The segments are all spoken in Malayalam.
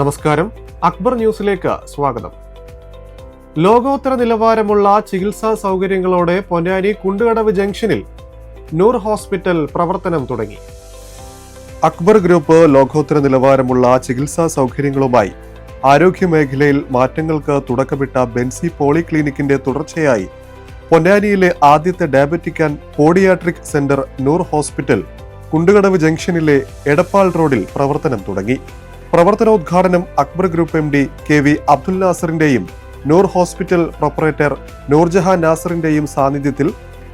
നമസ്കാരം. അക്ബർ ന്യൂസിലേക്ക് സ്വാഗതം. ലോകോത്തര നിലവാരമുള്ള ചികിത്സാ സൗകര്യങ്ങളോടെ പൊന്നാനി കുണ്ടുകടവ് ജംഗ്ഷനിൽ നൂർ ഹോസ്പിറ്റൽ പ്രവർത്തനം തുടങ്ങി. അക്ബർ ഗ്രൂപ്പ് ലോകോത്തര നിലവാരമുള്ള ചികിത്സാ സൗകര്യങ്ങളുമായി ആരോഗ്യ മേഖലയിൽ മാറ്റങ്ങൾക്ക് തുടക്കമിട്ട ബെൻസി പോളിക്ലിനിക്കിന്റെ തുടർച്ചയായി പൊന്നാനിയിലെ ആദ്യത്തെ diabetic and podiatric centre Noor hospital Kundukadavu ജംഗ്ഷനിലെ എടപ്പാൾ റോഡിൽ പ്രവർത്തനം തുടങ്ങി. പ്രവർത്തനോദ്ഘാടനം Akbar group M D K V Abdul നാസറിന്റെയും Noor hospital proprietor Noorjahan നാസറിന്റെയും സാന്നിധ്യത്തിൽ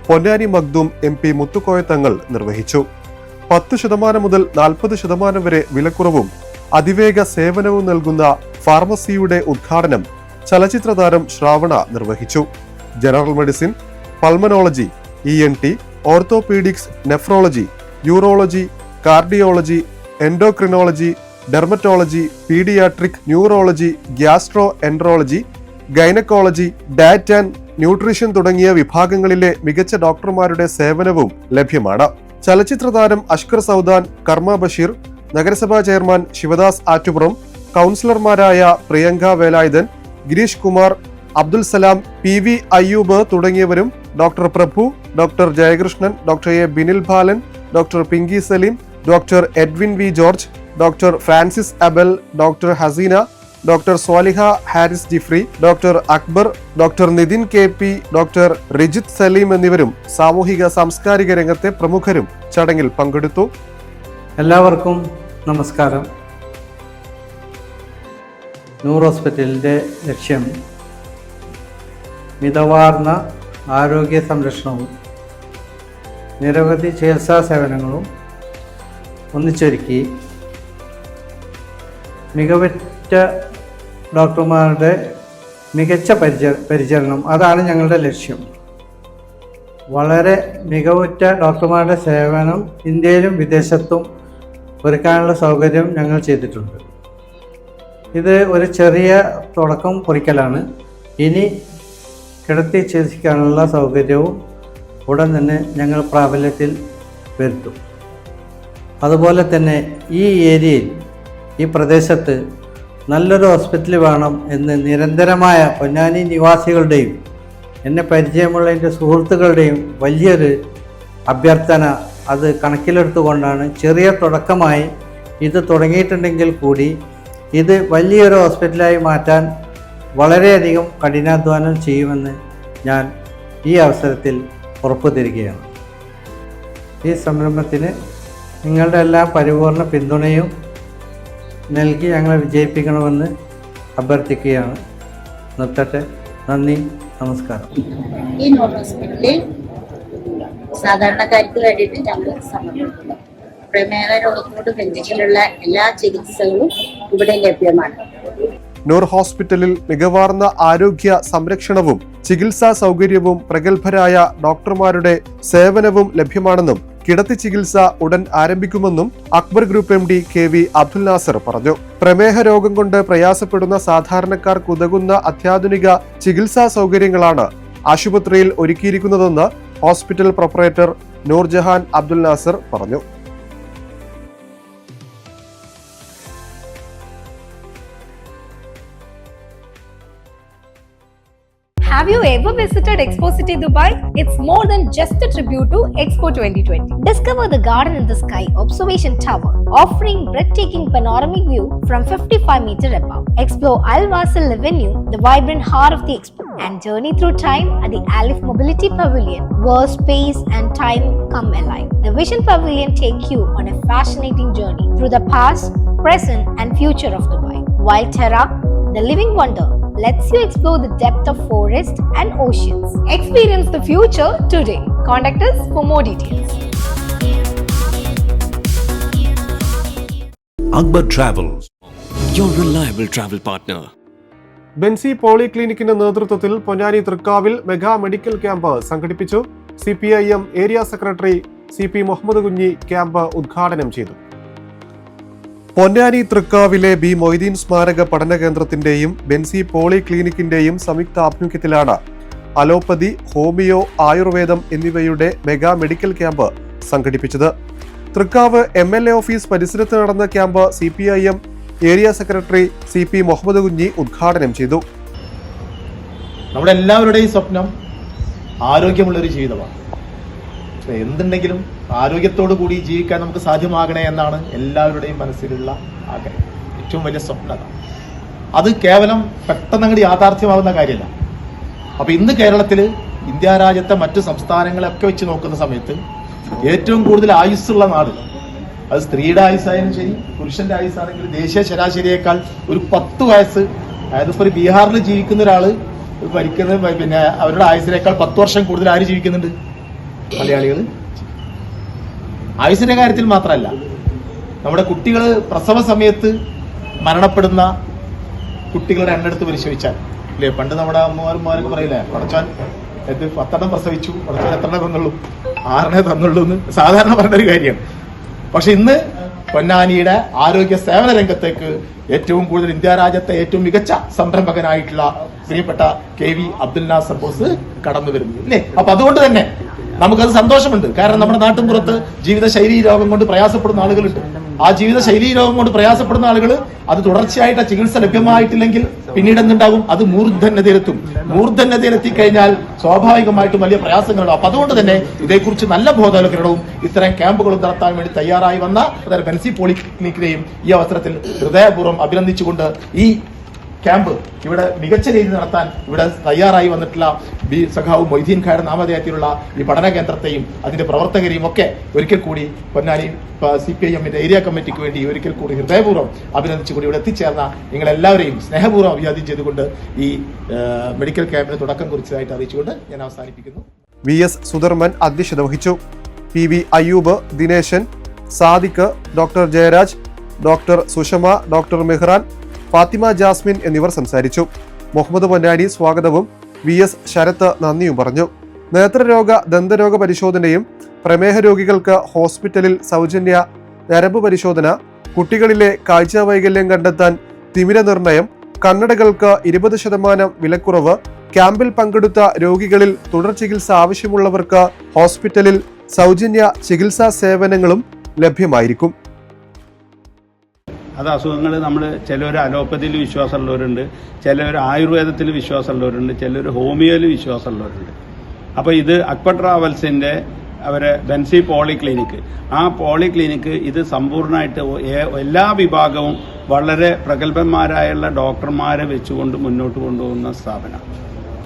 പൊന്നാനി മഗ്ദൂം എം പി മുത്തുക്കോയ തങ്ങൾ നിർവഹിച്ചു. പത്ത് ശതമാനം മുതൽ നാൽപ്പത് ശതമാനം വരെ വിലക്കുറവും അതിവേഗ സേവനവും നൽകുന്ന ഫാർമസിയുടെ ഉദ്ഘാടനം ചലച്ചിത്ര താരം ശ്രാവണ നിർവഹിച്ചു. General medicine pulmonology E N T orthopaedics nephrology urology cardiology endocrinology dermatology paediatric neurology gastroenterology gynaecology diet and nutrition തുടങ്ങിയ വിഭാഗങ്ങളിലെ മികച്ച ഡോക്ടർമാരുടെ സേവനവും ലഭ്യമാണ്. ചലച്ചിത്ര താരം അഷ്കർ സൗദാൻ കർമ്മ ബഷീർ നഗരസഭാ ചെയർമാൻ ശിവദാസ് ആറ്റുപുറം കൗൺസിലർമാരായ പ്രിയങ്ക വേലായുധൻ ഗിരീഷ് കുമാർ അബ്ദുൽ സലാം പി വി അയ്യൂബ് തുടങ്ങിയവരും doctor Prabhu doctor Jayakrishnan doctor A Binil Balan doctor Pinky Saleem doctor Edwin V George doctor Francis Abel doctor Haseena doctor Swaliha Haris Jifri doctor Akbar doctor Nithin K P doctor Rijith Saleem എന്നിവരും സാമൂഹിക സാംസ്കാരിക രംഗത്തെ പ്രമുഖരും ചടങ്ങിൽ പങ്കെടുത്തു. എല്ലാവർക്കും നമസ്കാരം. നൂർ ഹോസ്പിറ്റലിന്റെ ലക്ഷ്യം മിതവാർന്ന ആരോഗ്യ സംരക്ഷണവും നിരവധി ചികിത്സാ സേവനങ്ങളും ഒന്നിച്ചൊരുക്കി മികവുറ്റ ഡോക്ടർമാരുടെ മികച്ച പരിച പരിചരണം. അതാണ് ഞങ്ങളുടെ ലക്ഷ്യം. വളരെ മികവുറ്റ ഡോക്ടർമാരുടെ സേവനം ഇന്ത്യയിലും വിദേശത്തും ഒരുക്കാനുള്ള സൗകര്യം ഞങ്ങൾ ചെയ്തിട്ടുണ്ട്. ഇത് ഒരു ചെറിയ തുടക്കം കുറിക്കലാണ്. ഇനി കിടത്തി ചികിത്സിക്കാനുള്ള സൗകര്യവും ഉടൻ തന്നെ ഞങ്ങൾ പ്രാബല്യത്തിൽ വരുത്തും. അതുപോലെ തന്നെ ഈ ഏരിയയിൽ ഈ പ്രദേശത്ത് നല്ലൊരു ഹോസ്പിറ്റൽ വേണം എന്ന് നിരന്തരമായ പൊന്നാനി നിവാസികളുടെയും എന്നെ പരിചയമുള്ള എന്റെ സുഹൃത്തുക്കളുടെയും വലിയൊരു അഭ്യർത്ഥന അത് കണക്കിലെടുത്തുകൊണ്ടാണ് ചെറിയ തുടക്കമായി ഇത് തുടങ്ങിയിട്ടുണ്ടെങ്കിൽ കൂടി ഇത് വലിയൊരു ഹോസ്പിറ്റലായി മാറ്റാൻ വളരെയധികം കഠിനാധ്വാനം ചെയ്യുമെന്ന് ഞാൻ ഈ അവസരത്തിൽ ഉറപ്പു തരികയാണ് ഈ സംരംഭത്തിന് നിങ്ങളുടെ എല്ലാ പരിപൂർണ പിന്തുണയും നൽകി ഞങ്ങളെ വിജയിപ്പിക്കണമെന്ന് അഭ്യർത്ഥിക്കുകയാണ്. നിർത്തട്ടെ. നന്ദി. നമസ്കാരം. ഈ നോൺ ഹോസ്പിറ്റലിൽ സാധാരണക്കാർക്ക് വേണ്ടിയിട്ട് ഞങ്ങൾ സമർപ്പിക്കുന്നു. പ്രമേഹ രോഗത്തോട് ബന്ധിച്ചിട്ടുള്ള എല്ലാ ചികിത്സകളും ഇവിടെ ലഭ്യമാണ്. നൂർ ഹോസ്പിറ്റലിൽ മികവാർന്ന ആരോഗ്യ സംരക്ഷണവും ചികിത്സാ സൗകര്യവും പ്രഗത്ഭരായ ഡോക്ടർമാരുടെ സേവനവും ലഭ്യമാണെന്നും കിടത്തി ചികിത്സ ഉടൻ ആരംഭിക്കുമെന്നും Akbar group M D K V Abdul Nasar പറഞ്ഞു. പ്രമേഹ രോഗം കൊണ്ട് പ്രയാസപ്പെടുന്ന സാധാരണക്കാർക്ക് ഉതകുന്ന അത്യാധുനിക ചികിത്സാ സൗകര്യങ്ങളാണ് ആശുപത്രിയിൽ ഒരുക്കിയിരിക്കുന്നതെന്ന് ഹോസ്പിറ്റൽ പ്രൊപ്പറേറ്റർ നൂർജഹാൻ അബ്ദുൽ നാസർ പറഞ്ഞു. Have you ever visited Expo City Dubai? It's more than just a tribute to Expo 2020. Discover the Garden in the Sky Observation Tower, offering breathtaking panoramic view from 55 meter above. Explore Al Wasl Avenue, the vibrant heart of the expo, and journey through time at the Alif Mobility Pavilion, where space and time come alive. The Vision Pavilion take you on a fascinating journey through the past, present, and future of Dubai. While Terra, the living wonder, lets you explore the depth of forest and oceans. Experience the future today. Contact us for more details. Akbar Travels, your reliable travel partner. Benzy പോളിക്ലിനിക്കിന്റെ നേതൃത്വത്തിൽ പൊന്നാനി തൃക്കാവിൽ മെഗാ മെഡിക്കൽ ക്യാമ്പ് സംഘടിപ്പിച്ചു C P I M area secretary C P Muhammad Kunhi camp ഉദ്ഘാടനം ചെയ്തു പൊന്നാനി തൃക്കാവിലെ ബി മൊയ്തീൻ സ്മാരക പഠന കേന്ദ്രത്തിന്റെയും ബെൻസി പോളി ക്ലിനിക്കിന്റെയും സംയുക്ത ആഭിമുഖ്യത്തിലാണ് അലോപ്പതി ഹോമിയോ ആയുർവേദം എന്നിവയുടെ മെഗാ മെഡിക്കൽ ക്യാമ്പ് സംഘടിപ്പിച്ചത്. Thrikkavu M L A office പരിസരത്ത് നടന്ന camp C P I M area secretary C P Muhammad Kunhi ഉദ്ഘാടനം ചെയ്തു. നമ്മുടെ എല്ലാവരുടെയും സ്വപ്നം ആരോഗ്യമുള്ളൊരു ജീവിതമാണ്. എന്തുണ്ടെങ്കിലും ആരോഗ്യത്തോടു കൂടി ജീവിക്കാൻ നമുക്ക് സാധ്യമാകണേ എന്നാണ് എല്ലാവരുടെയും മനസ്സിലുള്ള ആഗ്രഹം. ഏറ്റവും വലിയ സ്വപ്നത അത് കേവലം പെട്ടെന്ന് അങ്ങോട്ട് യാഥാർത്ഥ്യമാകുന്ന കാര്യമല്ല. അപ്പൊ ഇന്ന് കേരളത്തിൽ ഇന്ത്യ രാജ്യത്തെ മറ്റു സംസ്ഥാനങ്ങളൊക്കെ വെച്ച് നോക്കുന്ന സമയത്ത് ഏറ്റവും കൂടുതൽ ആയുസ്സുള്ള നാട് അത് സ്ത്രീയുടെ ആയുസ്സായാലും ശരി പുരുഷന്റെ ആയുസ്സാണെങ്കിലും ദേശീയ ശരാശരിയേക്കാൾ ഒരു പത്ത് വയസ്സ് അതായത് ഇപ്പൊ ഒരു ബീഹാറിൽ ജീവിക്കുന്ന ഒരാൾ ഭരിക്കുന്നത് പിന്നെ അവരുടെ ആയുസിനേക്കാൾ പത്ത് വർഷം കൂടുതൽ ആര് ജീവിക്കുന്നുണ്ട്? മലയാളികൾ? ആയുസിന്റെ കാര്യത്തിൽ മാത്രമല്ല നമ്മുടെ കുട്ടികൾ പ്രസവ സമയത്ത് മരണപ്പെടുന്ന കുട്ടികളുടെ എണ്ണെടുത്ത് പരിശോധിച്ചാൽ അല്ലേ പണ്ട് നമ്മുടെ അമ്മമാരുമാരൊക്കെ പറയില്ലേ പടച്ചാൻ എന്ത് പത്തെണ്ണം പ്രസവിച്ചു പടച്ചാൻ എത്രണ്ണം തന്നുള്ളൂ? ആറിനെ തന്നുള്ളൂ എന്ന് സാധാരണ പറഞ്ഞ ഒരു കാര്യമാണ് പക്ഷെ ഇന്ന് പൊന്നാനിയുടെ ആരോഗ്യ സേവന രംഗത്തേക്ക് ഏറ്റവും കൂടുതൽ ഇന്ത്യ രാജ്യത്തെ ഏറ്റവും മികച്ച സംരംഭകനായിട്ടുള്ള പ്രിയപ്പെട്ട K V Abdul Nasar boss കടന്നു വരുന്നു അല്ലേ അപ്പൊ അതുകൊണ്ട് തന്നെ നമുക്കത് സന്തോഷമുണ്ട്. കാരണം നമ്മുടെ നാട്ടിൻ പുറത്ത് ജീവിതശൈലി രോഗം കൊണ്ട് പ്രയാസപ്പെടുന്ന ആളുകളുണ്ട്. ആ ജീവിതശൈലി രോഗം കൊണ്ട് പ്രയാസപ്പെടുന്ന ആളുകൾ അത് തുടർച്ചയായിട്ട് ചികിത്സ ലഭ്യമായിട്ടില്ലെങ്കിൽ പിന്നീട് എന്തുണ്ടാകും? അത് മൂർധന്യതയിലെത്തും. മൂർധന്യതയിലെത്തി കഴിഞ്ഞാൽ സ്വാഭാവികമായിട്ടും വലിയ പ്രയാസങ്ങളുണ്ടാവും അപ്പൊ അതുകൊണ്ട് തന്നെ ഇതേക്കുറിച്ച് നല്ല ബോധവൽക്കരണവും ഇത്തരം ക്യാമ്പുകളും നടത്താൻ വേണ്ടി തയ്യാറായി വന്ന ബെൻസി പോളിക്ലിനിക്കിനെയും ഈ അവസരത്തിൽ ഹൃദയപൂർവം അഭിനന്ദിച്ചുകൊണ്ട് ഈ ക്യാമ്പ് ഇവിടെ മികച്ച രീതിയിൽ നടത്താൻ ഇവിടെ തയ്യാറായി വന്നിട്ടുള്ള ബി സഖാവ് മൊയ്തീൻ ഖായുടെ നാമധേയത്തിലുള്ള ഈ പഠന കേന്ദ്രത്തെയും അതിന്റെ പ്രവർത്തകരെയും ഒക്കെ ഒരിക്കൽ കൂടി പൊന്നാനി സി പി ഐ എമ്മിന്റെ ഏരിയ കമ്മിറ്റിക്ക് വേണ്ടി ഒരിക്കൽ കൂടി ഹൃദയപൂർവം അഭിനന്ദിച്ചുകൂടി ഇവിടെ എത്തിച്ചേർന്ന നിങ്ങളെല്ലാവരെയും സ്നേഹപൂർവം അഭിവാദ്യം ചെയ്തുകൊണ്ട് ഈ മെഡിക്കൽ ക്യാമ്പിന് തുടക്കം കുറിച്ചതായിട്ട് അറിയിച്ചുകൊണ്ട് ഞാൻ അവസാനിപ്പിക്കുന്നു. വി എസ് സുധർമ്മൻ അധ്യക്ഷത വഹിച്ചു. P V Ayyub Dinesan Sadiq doctor Jayaraj doctor Sushama doctor Mehran Fathima Jasmin എന്നിവർ സംസാരിച്ചു. മുഹമ്മദ് പൊന്നാനി സ്വാഗതവും വി എസ് ശരത്ത് നന്ദിയും പറഞ്ഞു. നേത്രരോഗ ദന്തരോഗ പരിശോധനയും പ്രമേഹ രോഗികൾക്ക് ഹോസ്പിറ്റലിൽ സൗജന്യ നരമ്പ് പരിശോധന കുട്ടികളിലെ കാഴ്ചാ വൈകല്യം കണ്ടെത്താൻ തിമിര നിർണയം കണ്ണടകൾക്ക് ഇരുപത് ശതമാനം വിലക്കുറവ് ക്യാമ്പിൽ പങ്കെടുത്ത രോഗികളിൽ തുടർ ചികിത്സ ആവശ്യമുള്ളവർക്ക് ഹോസ്പിറ്റലിൽ സൗജന്യ ചികിത്സാ സേവനങ്ങളും ലഭ്യമായിരിക്കും. അത് അസുഖങ്ങൾ നമ്മൾ ചിലർ അലോപ്പതിയിൽ വിശ്വാസമുള്ളവരുണ്ട് ചിലർ ആയുർവേദത്തിൽ വിശ്വാസമുള്ളവരുണ്ട് ചിലർ ഹോമിയോയിൽ വിശ്വാസമുള്ളവരുണ്ട്. അപ്പോൾ ഇത് അക്വ ട്രാവൽസിന്റെ അവരെ ബെൻസി പോളി ക്ലിനിക്ക് ആ പോളി ക്ലിനിക്ക് ഇത് സമ്പൂർണമായിട്ട് എല്ലാ വിഭാഗവും വളരെ പ്രഗത്ഭന്മാരായുള്ള ഡോക്ടർമാരെ വെച്ചുകൊണ്ട് മുന്നോട്ട് കൊണ്ടുപോകുന്ന സ്ഥാപനം.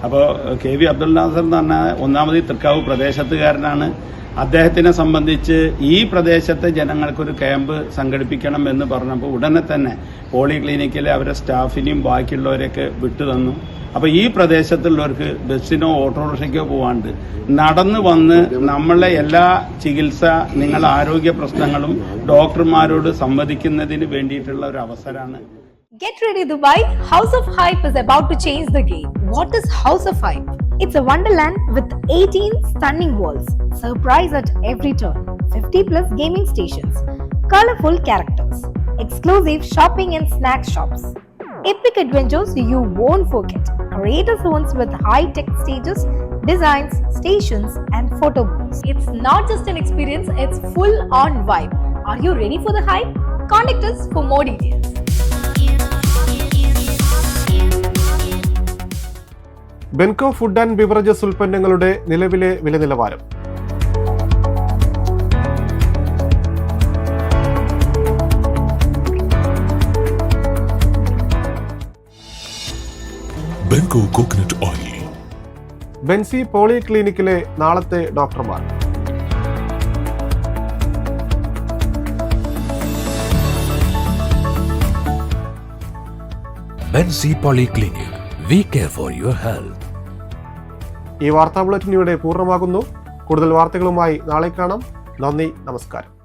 അപ്പോൾ കെ വി അബ്ദുൽ നാസർ എന്ന് പറഞ്ഞാൽ ഒന്നാമത് തൃക്കാവ് പ്രദേശത്തുകാരനാണ്. അദ്ദേഹത്തിനെ സംബന്ധിച്ച് ഈ പ്രദേശത്തെ ജനങ്ങൾക്കൊരു ക്യാമ്പ് സംഘടിപ്പിക്കണം എന്ന് പറഞ്ഞപ്പോൾ ഉടനെ തന്നെ പോളി ക്ലിനിക്കിലെ അവരെ സ്റ്റാഫിനെയും ബാക്കിയുള്ളവരെയൊക്കെ വിട്ടു തന്നു അപ്പോൾ ഈ പ്രദേശത്തുള്ളവർക്ക് ബസ്സിനോ ഓട്ടോറിക്ഷയ്ക്കോ പോവാണ്ട് നടന്നു വന്ന് നമ്മളെ എല്ലാ ചികിത്സ നിങ്ങളുടെ ആരോഗ്യ പ്രശ്നങ്ങളും ഡോക്ടർമാരോട് സംവദിക്കുന്നതിന് വേണ്ടിയിട്ടുള്ള ഒരു അവസരമാണ് Get ready, Dubai. House of Hype is about to change the game. What is House of Hype? It's a wonderland with 18 stunning walls, surprise at every turn, 50 plus gaming stations, colorful characters, exclusive shopping and snack shops, epic adventures you won't forget, creator zones with high tech stages, designs, stations, and photo booths. It's not just an experience, it's full on vibe. Are you ready for the hype? Contact us for more details. Benco food and beverages ഉൽപ്പന്നങ്ങളുടെ നിലവിലെ വില നിലവാരം Benko oil Oil. Benzy poly ക്ലിനിക്കിലെ നാളത്തെ ഡോക്ടർമാർ Benzy polyclinic we care for your health. ഈ വാർത്താ ബുള്ളറ്റിൻ ഇവിടെ പൂർണമാകുന്നു. കൂടുതൽ വാർത്തകളുമായി നാളെ കാണാം. നന്ദി നമസ്കാരം.